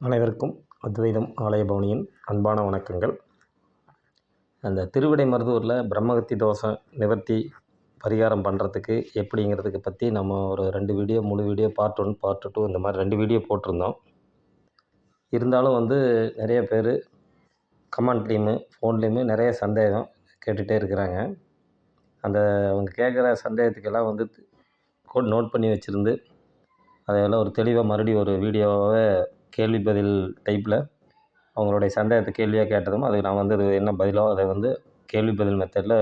அனைவருக்கும் அத்வைதம் ஆலய பவனியின் அன்பான வணக்கங்கள். அந்த திருவிடை மருதூரில் பிரம்மகத்தி தோஷம் நிவர்த்தி பரிகாரம் பண்ணுறதுக்கு எப்படிங்கிறதுக்கு பற்றி நம்ம ஒரு ரெண்டு வீடியோ முழு video part one part two இந்த மாதிரி ரெண்டு வீடியோ போட்டிருந்தோம். இருந்தாலும் வந்து நிறைய பேர் கமெண்ட்லேயுமே ஃபோன்லேயுமே நிறைய சந்தேகம் கேட்டுகிட்டே இருக்கிறாங்க. அந்த அவங்க கேட்குற சந்தேகத்துக்கெல்லாம் வந்து கோட் நோட் பண்ணி வச்சுருந்து அதையெல்லாம் ஒரு தெளிவாக மறுபடியும் ஒரு வீடியோவை கேள்வி பதில் டைப்பில் அவங்களுடைய சந்தேகத்தை கேள்வியாக கேட்டதும் அதுக்கு நான் வந்து அது என்ன பதிலோ அதை வந்து கேள்வி பதில் மெத்தடில்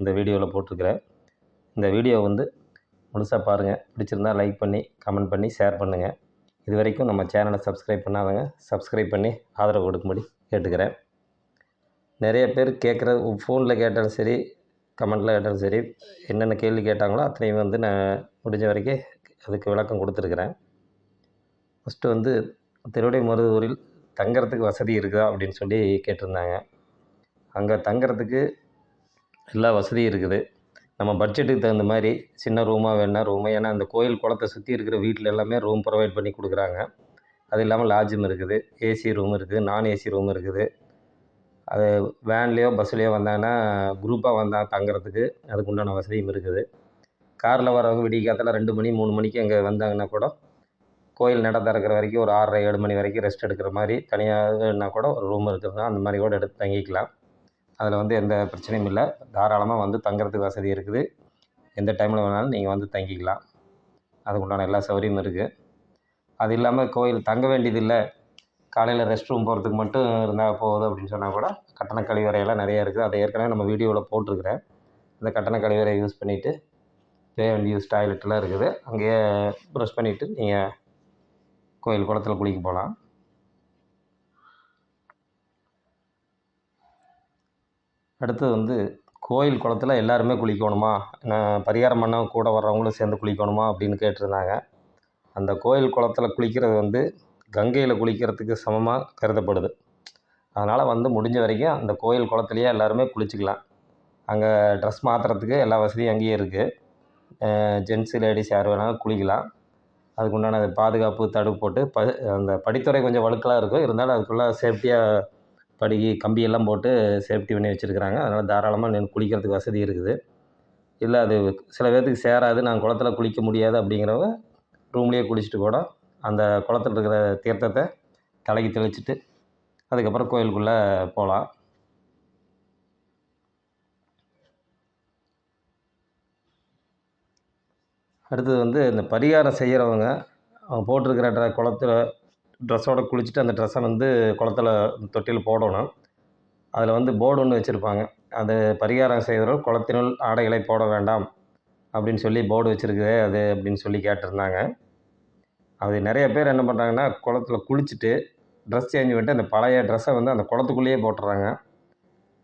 இந்த வீடியோவில் போட்டிருக்கிறேன். இந்த வீடியோ வந்து முழுசாக பாருங்கள் பிடிச்சிருந்தா லைக் பண்ணி கமெண்ட் பண்ணி ஷேர் பண்ணுங்கள் இது வரைக்கும் நம்ம சேனலை சப்ஸ்கிரைப் பண்ணாதவங்க சப்ஸ்கிரைப் பண்ணி ஆதரவு கொடுக்கும்படி கேட்டுக்கிறேன். நிறைய பேர் கேட்குற ஃபோனில் கேட்டாலும் சரி கமெண்ட்டில் கேட்டாலும் சரி என்னென்ன கேள்வி கேட்டாங்களோ அத்தனையும் வந்து நான் முடிஞ்ச வரைக்கும் அதுக்கு விளக்கம் கொடுத்துருக்குறேன். ஃபஸ்ட்டு வந்து திருவிடை மருதூரில் தங்குறதுக்கு வசதி இருக்குதா அப்படின்னு சொல்லி கேட்டிருந்தாங்க. அங்கே தங்குறதுக்கு எல்லா வசதியும் இருக்குது. நம்ம பட்ஜெட்டுக்கு தகுந்த மாதிரி சின்ன ரூமாக வேணா ரூமு ஏன்னா அந்த கோயில் குளத்தை சுற்றி இருக்கிற வீட்டில் எல்லாமே ரூம் ப்ரொவைட் பண்ணி கொடுக்குறாங்க. அது இல்லாமல் லாட்ஜும் இருக்குது ஏசி ரூம் இருக்குது நான் ஏசி ரூம் இருக்குது. அது வேன்லேயோ பஸ்லேயோ வந்தாங்கன்னா குரூப்பாக வந்தால் தங்குறதுக்கு அதுக்கு உண்டான வசதியும் இருக்குது. காரில் வரவங்க விடிய காலத்தில் ரெண்டு மணி மூணு மணிக்கு அங்கே வந்தாங்கன்னா கூட கோயில் நட திறக்கிற வரைக்கும் ஒரு ஆறரை ஏழு மணி வரைக்கும் ரெஸ்ட் எடுக்கிற மாதிரி தனியாகனா கூட ஒரு ரூம் இருக்கிறதா அந்த மாதிரி கூட எடுத்து தங்கிக்கலாம். அதில் வந்து எந்த பிரச்சனையும் இல்லை. தாராளமாக வந்து தங்குறதுக்கு வசதி இருக்குது. எந்த டைமில் வேணாலும் நீங்கள் வந்து தங்கிக்கலாம். அதுக்கு உண்டான எல்லா சௌகரியமும் இருக்குது அது இல்லாமல் கோயில் தங்க வேண்டியதில்லை. காலையில் ரெஸ்ட் ரூம் போகிறதுக்கு மட்டும் இருந்தால் போகுது அப்படின்னு சொன்னால் கூட கட்டண கழிவறையெல்லாம் நிறையா இருக்குது. அதை ஏற்கனவே நம்ம வீடியோவில் போட்டிருக்கிறேன். அந்த கட்டண கழிவறையை யூஸ் பண்ணிவிட்டு பே அண்ட் யூஸ் டாய்லெட்லாம் இருக்குது. அங்கேயே ப்ரெஷ் பண்ணிவிட்டு நீங்கள் கோயில் குளத்துல குளிக்க போகலாம் அடுத்தது வந்து கோயில் குளத்துல எல்லாருமே குளிக்கணுமா? பரிகாரம் பண்ண கூட வர்றவங்களும் சேர்ந்து குளிக்கணுமா? அப்படின்னு கேட்டிருந்தாங்க. அந்த கோயில் குளத்துல குளிக்கிறது வந்து கங்கையில் குளிக்கிறதுக்கு சமமாக கருதப்படுது. அதனால் வந்து முடிஞ்ச வரைக்கும் அந்த கோயில் குளத்துலையே எல்லாருமே குளிச்சுக்கலாம். அங்கே ட்ரெஸ் மாற்றுறதுக்கு எல்லா வசதியும் அங்கேயே இருக்குது ஜென்ஸு லேடிஸ் யார் வேணாலும் குளிக்கலாம். அதுக்கு உண்டான பாதுகாப்பு தடுப்பு போட்டு ப அந்த படித்துறை கொஞ்சம் வழுக்கலாக இருக்கும். இருந்தாலும் அதுக்குள்ளே சேஃப்டியாக படி கம்பியெல்லாம் போட்டு சேஃப்டி பண்ணி வச்சுருக்குறாங்க. அதனால் தாராளமாக நின்று குளிக்கிறதுக்கு வசதி இருக்குது. இல்லை அது சில பேர்த்துக்கு சேராது. நான் குளத்துல குளிக்க முடியாது அப்படிங்கிறவங்க ரூம்லேயே குளிச்சுட்டு கூட அந்த குளத்துல இருக்கிற தீர்த்தத்தை தலைக்கு தெளிச்சுட்டு அதுக்கப்புறம் கோயிலுக்குள்ளே போகலாம் அடுத்தது வந்து இந்த பரிகாரம் செய்கிறவங்க அவங்க போட்டிருக்கிற ட்ர குளத்துல ட்ரெஸ்ஸோடு குளிச்சுட்டு அந்த ட்ரெஸ்ஸை வந்து குளத்துல தொட்டியில் போடணும். அதில் வந்து போர்டு ஒன்று வச்சுருப்பாங்க. அது பரிகாரம் செய்கிறவர் குளத்தினுள் ஆடைகளை போட வேண்டாம் அப்படின்னு சொல்லி போர்டு வச்சுருக்குது அது அப்படின்னு சொல்லி கேட்டிருந்தாங்க. அது நிறைய பேர் என்ன பண்ணுறாங்கன்னா குளத்துல குளிச்சுட்டு ட்ரெஸ் சேஞ்ச் பண்ணிட்டு அந்த பழைய ட்ரெஸ்ஸை வந்து அந்த குளத்துக்குள்ளேயே போட்டுறாங்க.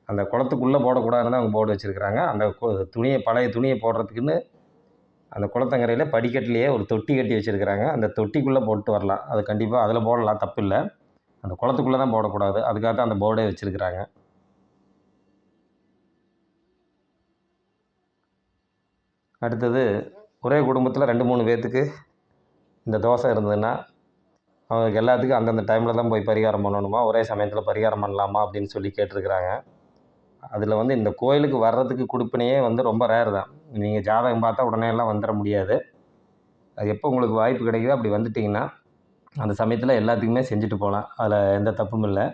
அந்த குளத்துக்குள்ளே போடக்கூடாதுன்னு அவங்க போர்டு வச்சுருக்குறாங்க. அந்த துணியை பழைய துணியை போடுறதுக்குன்னு அந்த குளத்தங்கரையில் படிக்கட்டுலேயே ஒரு தொட்டி கட்டி வச்சுருக்குறாங்க. அந்த தொட்டிக்குள்ளே போட்டு வரலாம். அது கண்டிப்பாக அதில் போடலாம் தப்பு இல்லை அந்த குளத்துக்குள்ளே தான் போடக்கூடாது. அதுக்காக தான் அந்த போர்டே வச்சுருக்குறாங்க. அடுத்தது ஒரே குடும்பத்தில் ரெண்டு மூணு பேர்த்துக்கு இந்த தோசை இருந்ததுன்னா அவங்களுக்கு எல்லாத்துக்கும் அந்தந்த டைமில் தான் போய் பரிகாரம் பண்ணணுமா? ஒரே சமயத்தில் பரிகாரம் பண்ணலாமா? அப்படின்னு சொல்லி கேட்டிருக்கிறாங்க. அதில் வந்து இந்த கோயிலுக்கு வர்றதுக்கு கொடுப்பினையே வந்து ரொம்ப ரேர் தான். நீங்கள் ஜாதகம் பார்த்தா உடனே எல்லாம் வந்துட முடியாது. அது எப்போ உங்களுக்கு வாய்ப்பு கிடைக்குதோ அப்படி வந்துட்டிங்கன்னா அந்த சமயத்தில் எல்லாத்துக்குமே செஞ்சுட்டு போகலாம் அதில் எந்த தப்பும் இல்லை.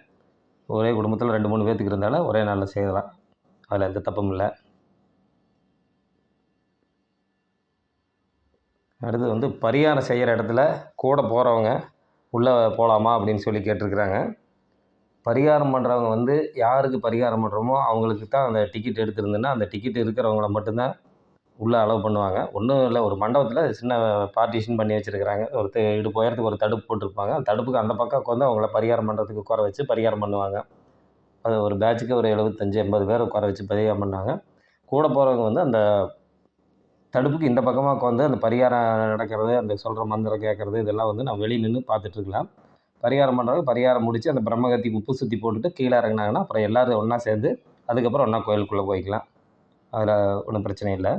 ஒரே குடும்பத்தில் ரெண்டு மூணு பேர்த்துக்கு இருந்தாலும் ஒரே நாளில் செய்யலாம். அதில் எந்த தப்பும் இல்லை. அடுத்து வந்து பரிகாரம் செய்கிற இடத்துல கூட போகிறவங்க உள்ளே போகலாமா அப்படின்னு சொல்லி கேட்டிருக்கிறாங்க. பரிகாரம் பண்ணுறவங்க வந்து யாருக்கு பரிகாரம் பண்ணுறோமோ அவங்களுக்கு தான் அந்த டிக்கெட் எடுத்திருந்துன்னா அந்த டிக்கெட் இருக்கிறவங்கள மட்டும்தான் உள்ளே அலோவ் பண்ணுவாங்க. ஒன்றும் இல்லை ஒரு மண்டபத்தில் சின்ன பார்ட்டிஷன் பண்ணி வச்சுருக்குறாங்க. ஒரு த இடுப்பு உயரத்துக்கு ஒரு தடுப்பு போட்டிருப்பாங்க. அந்த தடுப்புக்கு அந்த பக்கம் உட்காந்து அவங்கள பரிகாரம் பண்ணுறதுக்கு உட்கார வச்சு பரிகாரம் பண்ணுவாங்க. அது ஒரு பேட்சுக்கு ஒரு எழுபத்தஞ்சி எண்பது பேர் உட்கார வச்சு பரிகாரம் பண்ணாங்க. கூட போகிறவங்க வந்து அந்த தடுப்புக்கு இந்த பக்கமாக உட்காந்து அந்த பரிகாரம் நடக்கிறது அந்த சொல்கிற மந்திரம் கேட்குறது இதெல்லாம் வந்து நான் வெளியே நின்று பார்த்துட்ருக்கலாம் பரிகாரம் பண்ணுறாங்க பரிகாரம் முடித்து அந்த பிரம்மகத்தி உப்பு சுற்றி போட்டுட்டு கீழே இறங்குனாங்கன்னா அப்புறம் எல்லோரும் ஒன்றா சேர்ந்து அதுக்கப்புறம் ஒன்றா கோயிலுக்குள்ளே போய்க்கலாம். அதில் ஒன்றும் பிரச்சனை இல்லை.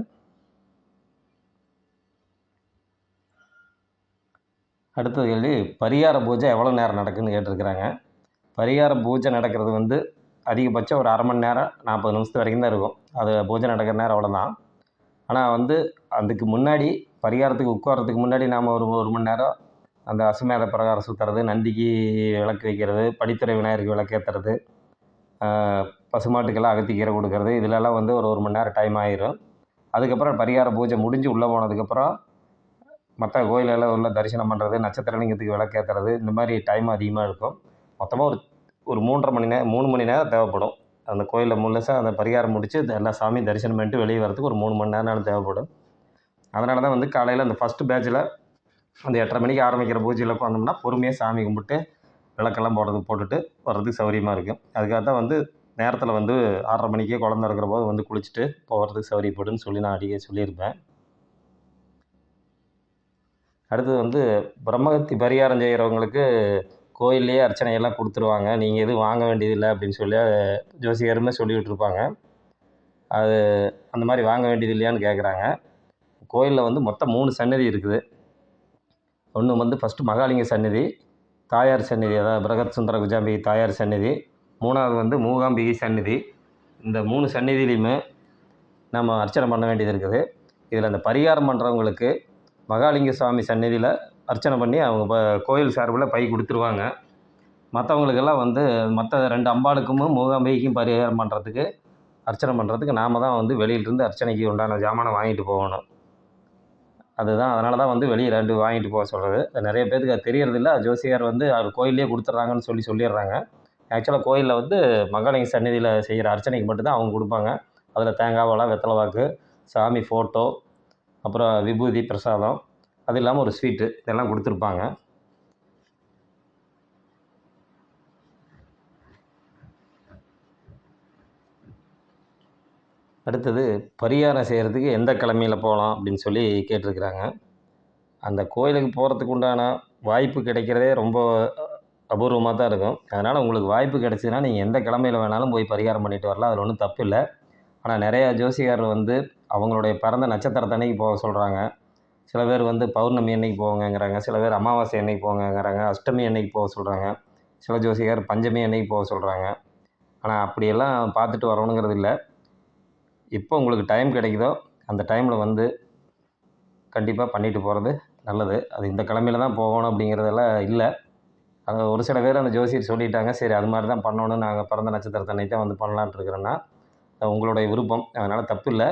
அடுத்தது கேள்வி பரிகார பூஜை எவ்வளோ நேரம் நடக்குன்னு கேட்டிருக்கிறாங்க. பரிகார பூஜை நடக்கிறது வந்து அதிகபட்சம் ஒரு அரை மணி நேரம் நாற்பது நிமிஷத்து வரைக்கும் தான் இருக்கும். அது பூஜை நடக்கிற நேரம் அவ்வளோதான் ஆனால் வந்து அதுக்கு முன்னாடி பரிகாரத்துக்கு உட்கார்றதுக்கு முன்னாடி நாம் ஒரு ஒரு மணி நேரம் அந்த அசுமேத பிரகாரம் சுற்றுறது நந்திக்கு விளக்கு வைக்கிறது படித்துறை விநாயகருக்கு விளக்கு ஏற்றுறது பசுமாட்டுக்கெல்லாம் அகத்திக்கீரை கொடுக்கறது. இதிலெல்லாம் வந்து ஒரு ஒரு மணி நேரம் டைம் ஆயிரும். அதுக்கப்புறம் பரிகார பூஜை முடிஞ்சு உள்ளே போனதுக்கப்புறம் மற்ற கோயிலெல்லாம் உள்ள தரிசனம் பண்ணுறது நட்சத்திரலிங்கத்துக்கு விளக்கு ஏற்றுறது இந்த மாதிரி டைம் அதிகமாக இருக்கும். மொத்தமாக ஒரு ஒரு மூன்றரை மணி நேரம் மூணு மணி நேரம் தேவைப்படும். அந்த கோயிலில் முழுசாக அந்த பரிகாரம் முடித்து எல்லா சாமியும் தரிசனம் பண்ணிட்டு வெளியே வரதுக்கு ஒரு மூணு மணி நேரம் தேவைப்படும். அதனால தான் வந்து காலையில் அந்த ஃபஸ்ட்டு பேட்சில் அந்த எட்டரை மணிக்கு ஆரம்பிக்கிற பூஜையில் உட்காந்தோம்னா பொறுமையாக சாமி கும்பிட்டு விளக்கெல்லாம் போடுறது போட்டுட்டு வர்றதுக்கு சௌகரியமாக இருக்கும். அதுக்காக தான் வந்து நேரத்தில் வந்து ஆறரை மணிக்கே குழந்த இருக்கிற போது வந்து குளிச்சுட்டு போகிறதுக்கு சௌகரியப்படுன்னு சொல்லி நான் அடிக்கடி சொல்லியிருப்பேன். அடுத்தது வந்து பிரம்மகத்தி பரிகாரம் செய்கிறவங்களுக்கு கோயில்லையே அர்ச்சனையெல்லாம் கொடுத்துருவாங்க. நீங்கள் எதுவும் வாங்க வேண்டியதில்லை அப்படின்னு சொல்லி ஜோசியருமே சொல்லி விட்ருப்பாங்க அது அந்த மாதிரி வாங்க வேண்டியது இல்லையான்னு கேட்குறாங்க கோயிலில் வந்து மொத்தம் மூணு சன்னதி இருக்குது. ஒன்று வந்து ஃபஸ்ட்டு மகாலிங்க சன்னிதி தாயார் சன்னதி அதாவது பிரகத் சுந்தர குஜாம்பிகை தாயார் சன்னிதி மூணாவது வந்து மூகாம்பிகை சன்னிதி இந்த மூணு சந்நிதியிலையுமே நம்ம அர்ச்சனை பண்ண வேண்டியது இருக்குது. இதில் அந்த பரிகாரம் பண்ணுறவங்களுக்கு மகாலிங்க சுவாமி சன்னதியில் அர்ச்சனை பண்ணி அவங்க ப கோயில் சார்பில் பை கொடுத்துருவாங்க. மற்றவங்களுக்கெல்லாம் வந்து மற்ற ரெண்டு அம்பாளுக்கும் மூகாம்பிகைக்கும் பரிகாரம் பண்ணுறதுக்கு அர்ச்சனை பண்ணுறதுக்கு நாம் தான் வந்து வெளியிலிருந்து அர்ச்சனைக்கு உண்டான ஜாமானை வாங்கிட்டு போகணும். அதுதான். அதனால தான் வந்து வெளியே ரெண்டு வாங்கிட்டு போக சொல்கிறது நிறைய பேருக்கு அது தெரியறதில்ல ஜோசியார் வந்து அவர் கோயிலே கொடுத்துட்றாங்கன்னு சொல்லி சொல்லிடுறாங்க. ஆக்சுவலாக கோயிலில் வந்து மகாலிங்க சன்னதியில் செய்கிற அர்ச்சனைக்கு மட்டும்தான் அவங்க கொடுப்பாங்க. அதில் தேங்காய் வளை வெத்தலை வாக்கு சாமி ஃபோட்டோ அப்புறம் விபூதி பிரசாதம். அது இல்லாமல் ஒரு ஸ்வீட்டு இதெல்லாம் கொடுத்துருப்பாங்க. அடுத்தது பரிகாரம் செய்கிறதுக்கு எந்த கிழமையில் போகலாம் அப்படின்னு சொல்லி கேட்டிருக்கிறாங்க. அந்த கோயிலுக்கு போகிறதுக்கு உண்டான வாய்ப்பு கிடைக்கிறதே ரொம்ப அபூர்வமாக தான் இருக்கும். அதனால் உங்களுக்கு வாய்ப்பு கிடச்சிதுன்னா நீங்கள் எந்த கிழமையில் வேணாலும் போய் பரிகாரம் பண்ணிட்டு வரலாம். அதில் ஒன்றும் தப்பு இல்லை. ஆனால் நிறையா ஜோசிகார் வந்து அவங்களுடைய பிறந்த நட்சத்திரத்தன்னைக்கு போக சொல்கிறாங்க சில பேர் வந்து பௌர்ணமி அன்னைக்கு போங்கங்கிறாங்க. சில பேர் அமாவாசை அன்னைக்கு போங்கங்கிறாங்க. அஷ்டமி அன்னைக்கு போக சொல்கிறாங்க சில ஜோசிகார் பஞ்சமி அன்னைக்கு போக சொல்கிறாங்க ஆனால் அப்படியெல்லாம் பார்த்துட்டு வரணுங்கிறது இல்லை. எப்போ உங்களுக்கு டைம் கிடைக்குதோ அந்த டைமில் வந்து கண்டிப்பாக பண்ணிட்டு போகிறது நல்லது. அது இந்த கிழமையில தான் போகணும் அப்படிங்கிறதெல்லாம் இல்லை. அது ஒரு சில பேர் அந்த ஜோசியர் சொல்லிட்டாங்க சரி அது மாதிரி தான் பண்ணணும் நாங்கள் பிறந்த நட்சத்திரத்தன்னை தான் வந்து பண்ணலான்ட்டு இருக்கிறேன்னா அது உங்களுடைய விருப்பம். அதனால் தப்பு இல்லை.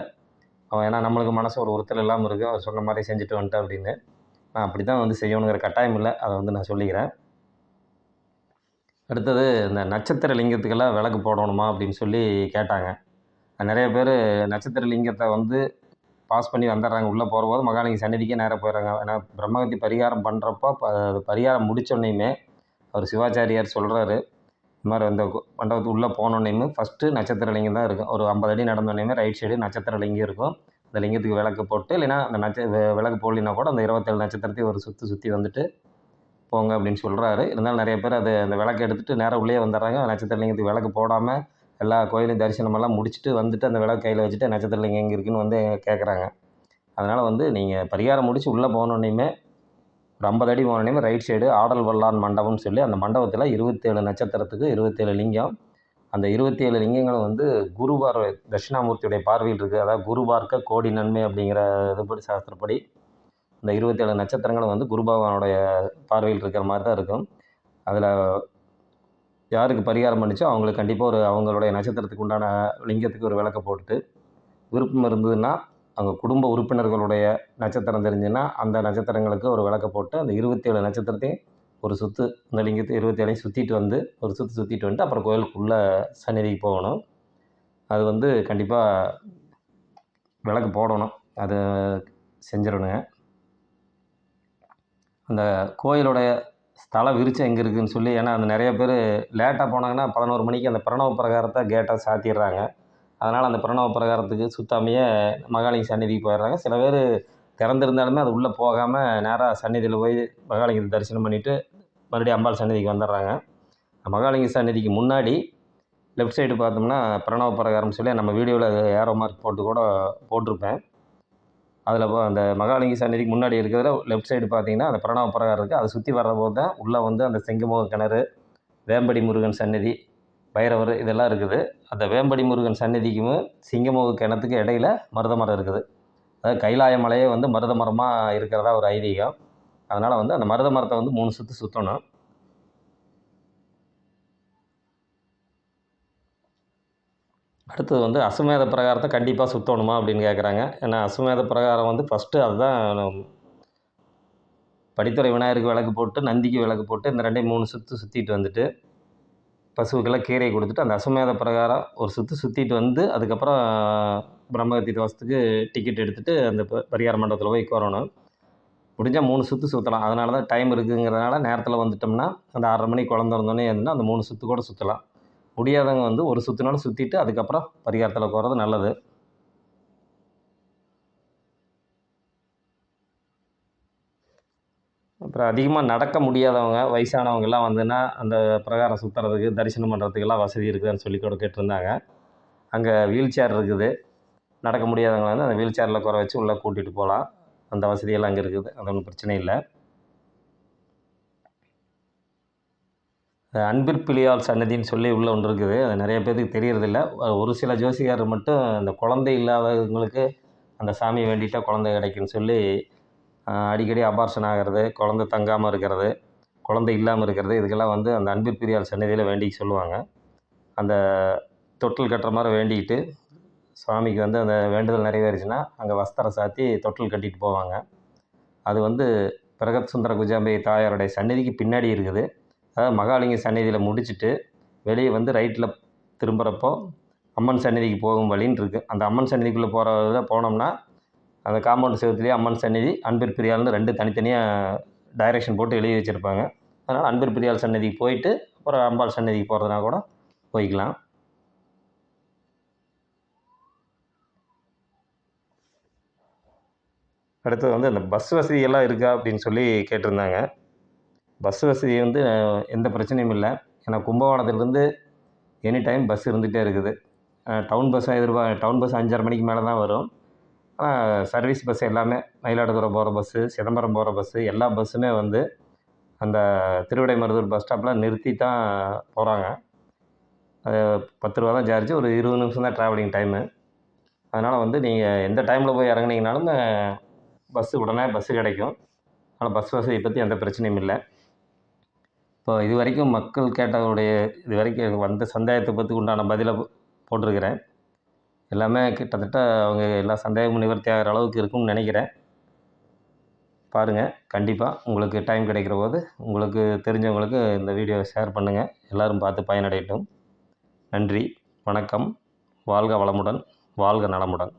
அவன் ஏன்னா நம்மளுக்கு மனசு ஒரு உறுத்தல் இல்லாமல் இருக்குது அவர் சொன்ன மாதிரி செஞ்சுட்டு வந்துட்டேன் அப்படின்னு. நான் அப்படி தான் வந்து செய்யணுங்கிற கட்டாயம் இல்லை. அதை வந்து நான் சொல்லிக்கிறேன். அடுத்தது இந்த நட்சத்திர லிங்கத்துக்கெல்லாம் விளக்கு போடணுமா அப்படின்னு சொல்லி கேட்டாங்க. நிறைய பேர் நட்சத்திர லிங்கத்தை வந்து பாஸ் பண்ணி வந்துடுறாங்க. உள்ளே போகிறபோது மகாலிங்க சன்னதிக்கே நேராக போயிடுறாங்க. ஏன்னா பிரம்மகத்தி பரிகாரம் பண்ணுறப்போ ப அது பரிகாரம் முடித்தோடனையுமே அவர் சிவாச்சாரியார் சொல்கிறாரு இந்த மாதிரி அந்த கு- மண்டபத்துக்கு உள்ளே போனோடனையுமே ஃபஸ்ட்டு நட்சத்திர லிங்கம் தான் இருக்கும். ஒரு ஐம்பது அடி நடந்தோடனையுமே ரைட் சைடு நட்சத்திர லிங்கம் இருக்கும். அந்த லிங்கத்துக்கு விளக்கு போட்டு இல்லைன்னா அந்த நட்ச விளக்கு போடலினா கூட அந்த இருபத்தேழு நட்சத்திரத்தையும் ஒரு சுற்றி சுற்றி வந்துட்டு போங்க அப்படின்னு சொல்கிறாரு இருந்தாலும் நிறைய பேர் அது அந்த விளக்கு எடுத்துகிட்டு நேராக உள்ளே வந்துடுறாங்க. நட்சத்திர லிங்கத்துக்கு விளக்கு போடாமல் எல்லா கோயிலையும் தரிசனமெல்லாம் முடிச்சுட்டு வந்துட்டு அந்த விளக்கு கையில் வச்சுட்டு நட்சத்திர லிங்கம் எங்கே இருக்குன்னு வந்து கேட்குறாங்க அதனால் வந்து நீங்கள் பரிகாரம் முடித்து உள்ளே போனோடனையுமே ஒரு ஐம்பது அடி போனோடனே ரைட் சைடு ஆடல் வல்லான் மண்டபம்னு சொல்லி அந்த மண்டபத்தில் இருபத்தேழு நட்சத்திரத்துக்கு இருபத்தேழு லிங்கம். அந்த இருபத்தேழு லிங்கங்களும் வந்து குரு பார்வை தட்சிணாமூர்த்தியுடைய பார்வையில் இருக்குது அதாவது குரு பார்க்க கோடி நன்மை அப்படிங்கிற இதுபடி சாஸ்திரப்படி இந்த இருபத்தேழு நட்சத்திரங்களும் வந்து குரு பகவானுடைய பார்வையில் இருக்கிற மாதிரி தான் இருக்கும். அதில் யாருக்கு பரிகாரம் பண்ணிச்சோ அவங்களுக்கு கண்டிப்பாக ஒரு அவங்களுடைய நட்சத்திரத்துக்கு உண்டான லிங்கத்துக்கு ஒரு விளக்க போட்டுட்டு விருப்பம் இருந்ததுன்னா அவங்க குடும்ப உறுப்பினர்களுடைய நட்சத்திரம் தெரிஞ்சுன்னா அந்த நட்சத்திரங்களுக்கு ஒரு விளக்க போட்டு அந்த இருபத்தேழு நட்சத்திரத்தையும் ஒரு சுற்று இந்த லிங்கத்தை இருபத்தேழையும் சுற்றிட்டு வந்து ஒரு சுற்று சுற்றிட்டு வந்துட்டு அப்புறம் கோயிலுக்குள்ளே சந்நிதிக்கு போகணும். அது வந்து கண்டிப்பாக விளக்கு போடணும். அது செஞ்சிடணுங்க. அந்த கோயிலுடைய ஸ்தல விருச்சம் எங்கே இருக்குதுன்னு சொல்லி ஏன்னா அந்த நிறைய பேர் லேட்டாக போனாங்கன்னா பதினோரு மணிக்கு அந்த பிரணவ பிரகாரத்தை கேட்டை சாத்திடுறாங்க. அதனால் அந்த பிரணவ பிரகாரத்துக்கு சுத்தாமையே மகாலிங்க சந்நிதிக்கு போயிடுறாங்க. சில பேர் திறந்திருந்தாலுமே அது உள்ளே போகாமல் நேராக சந்நிதியில் போய் மகாலிங்கத்தை தரிசனம் பண்ணிவிட்டு மறுபடியும் அம்பாள் சந்நிதிக்கு வந்துடுறாங்க. மகாலிங்க சந்நிதிக்கு முன்னாடி லெஃப்ட் சைடு பார்த்தோம்னா பிரணவ பிரகாரம் சொல்லி நம்ம வீடியோவில் ஏரோ மார்க் போட்டு கூட போட்டிருப்பேன். அதில் அந்த மகாலிங்க சன்னதிக்கு முன்னாடி இருக்கிறதுல லெஃப்ட் சைடு பார்த்தீங்கன்னா அந்த பிரணவ பிரகாரம் இருக்குது அதை சுற்றி வர்றபோது தான் உள்ளே வந்து அந்த செங்கமுக கிணறு வேம்படி முருகன் சன்னதி பைரவர் இதெல்லாம் இருக்குது. அந்த வேம்படி முருகன் சன்னதிக்கும் சிங்கமுக கிணத்துக்கு இடையில மருத மரம் இருக்குது. அதாவது கைலாய மலையே வந்து மருத மரமாக இருக்கிறதா ஒரு ஐதீகம். அதனால் வந்து அந்த மருத மரத்தை வந்து மூணு சுற்று சுற்றணும் அடுத்தது வந்து அசுமேத பிரகாரத்தை கண்டிப்பாக சுற்றணுமா அப்படின்னு கேட்குறாங்க ஏன்னா அசுமேத பிரகாரம் வந்து ஃபஸ்ட்டு அதுதான் படித்துறை விநாயகருக்கு விளக்கு போட்டு நந்திக்கு விளக்கு போட்டு இந்த ரெண்டையும் மூணு சுற்று சுற்றிட்டு வந்துட்டு பசுவுக்கெல்லாம் கீரை கொடுத்துட்டு அந்த அசுமேத பிரகாரம் ஒரு சுற்று சுற்றிட்டு வந்து அதுக்கப்புறம் பிரம்மகத்தி தோசத்துக்கு டிக்கெட் எடுத்துகிட்டு அந்த ப- பரிகார மண்டபத்தில் போய் கோரணும் முடிஞ்சால் மூணு சுற்று சுற்றலாம் அதனால தான் டைம் இருக்குங்கிறதுனால நேரத்தில் வந்துட்டோம்னா அந்த ஆறரை மணி குழந்த இருந்தோடனே இருந்துன்னா அந்த மூணு சுற்று கூட சுற்றலாம் முடியாதவங்க வந்து ஒரு சுற்றுனாலும் சுற்றிட்டு அதுக்கப்புறம் பரிகாரத்தில் போகிறது நல்லது. அப்புறம் அதிகமாக நடக்க முடியாதவங்க வயசானவங்கெல்லாம் வந்துன்னா அந்த பிரகாரம் சுற்றுறதுக்கு தரிசனம் பண்ணுறதுக்கெல்லாம் வசதி இருக்குதுன்னு சொல்லி கூட கேட்டிருந்தாங்க. அங்கே வீல் சேர் இருக்குது. நடக்க முடியாதவங்க வந்து அந்த வீல் சேரில் குறை வச்சு உள்ளே கூட்டிகிட்டு போகலாம் அந்த வசதியெல்லாம் அங்கே இருக்குது. அது ஒன்றும் பிரச்சனை இல்லை. அன்பிற்பிலியால் சன்னதின்னு சொல்லி உள்ளே ஒன்று இருக்குது. அது நிறைய பேருக்கு தெரியறதில்ல. ஒரு சில ஜோசிகார் மட்டும் அந்த குழந்தை இல்லாதவங்களுக்கு அந்த சாமி வேண்டிட்டா குழந்தை கிடைக்குன்னு சொல்லி அடிக்கடி அபார்ஷன் ஆகிறது குழந்தை தங்காமல் இருக்கிறது குழந்தை இல்லாமல் இருக்கிறது இதுக்கெல்லாம் வந்து அந்த அன்பிற்பிரியால் சன்னதியில் வேண்டிக்க சொல்லுவாங்க. அந்த தொட்டில் கட்டுற மாதிரி வேண்டிக்கிட்டு சுவாமிக்கு வந்து அந்த வேண்டுதல் நிறைவேறுச்சுன்னா அங்கே வஸ்திரம் சாத்தி தொட்டில் கட்டிட்டு போவாங்க. அது வந்து பிரகத் சுந்தர குஜாம்பை தாயாருடைய சன்னதிக்கு பின்னாடி இருக்குது. மகாலிங்க சன்னதியில் முடிச்சுட்டு வெளியே வந்து ரைட்டில் திரும்புகிறப்போ அம்மன் சன்னதிக்கு போகும் வழின்னு இருக்குது அந்த அம்மன் சன்னதிக்குள்ளே போகிறத போனோம்னா அந்த காம்பவுண்ட் செவத்துலேயே அம்மன் சன்னதி அன்பிற் பிரியால்னு ரெண்டு தனித்தனியாக டைரெக்ஷன் போட்டு எழுதி வச்சுருப்பாங்க. அதனால் அன்பிற் பிரியால் சன்னதிக்கு போயிட்டு அப்புறம் அம்பாள் சன்னதிக்கு போகிறதுனா கூட போய்க்கலாம். அடுத்தது வந்து அந்த பஸ் வசதியெல்லாம் இருக்கா அப்படின்னு சொல்லி கேட்டிருந்தாங்க. பஸ் வசதி வந்து எந்த பிரச்சனையும் இல்லை. ஏன்னா கும்பகோணத்துலேருந்து எனி டைம் பஸ் இருந்துகிட்டே இருக்குது. டவுன் பஸ்ஸாக எதிர்பா டவுன் பஸ் அஞ்சரை மணிக்கு மேலே தான் வரும். ஆனால் சர்வீஸ் பஸ் எல்லாமே மயிலாடுதுறை போகிற பஸ்ஸு சிதம்பரம் போகிற பஸ்ஸு எல்லா பஸ்ஸுமே வந்து அந்த திருவிடைமருதூர் பஸ் ஸ்டாப்பில் நிறுத்தி தான் போகிறாங்க அது பத்து ரூபா தான் சார்ஜ் ஒரு இருபது நிமிஷம் தான் ட்ராவலிங் டைமு அதனால் வந்து நீங்கள் எந்த டைமில் போய் இறங்குனீங்கனாலும் பஸ்ஸு உடனே பஸ்ஸு கிடைக்கும். அதனால் பஸ் வசதியை பற்றி எந்த பிரச்சனையும் இல்லை. இப்போ இது வரைக்கும் மக்கள் கேட்டவருடைய இது வரைக்கும் எனக்கு வந்த சந்தேகத்தை பற்றி உண்டான பதிலை போட்டிருக்கிறேன். எல்லாமே கிட்டத்தட்ட அவங்க எல்லா சந்தேகமும் நிவர்த்தி ஆகிற அளவுக்கு இருக்கும்னு நினைக்கிறேன். பாருங்கள் கண்டிப்பாக உங்களுக்கு டைம் கிடைக்கிற போது உங்களுக்கு தெரிஞ்சவங்களுக்கு இந்த வீடியோவை ஷேர் பண்ணுங்கள் எல்லோரும் பார்த்து பயனடையட்டும். நன்றி வணக்கம். வாழ்க வளமுடன் வாழ்க நலமுடன்.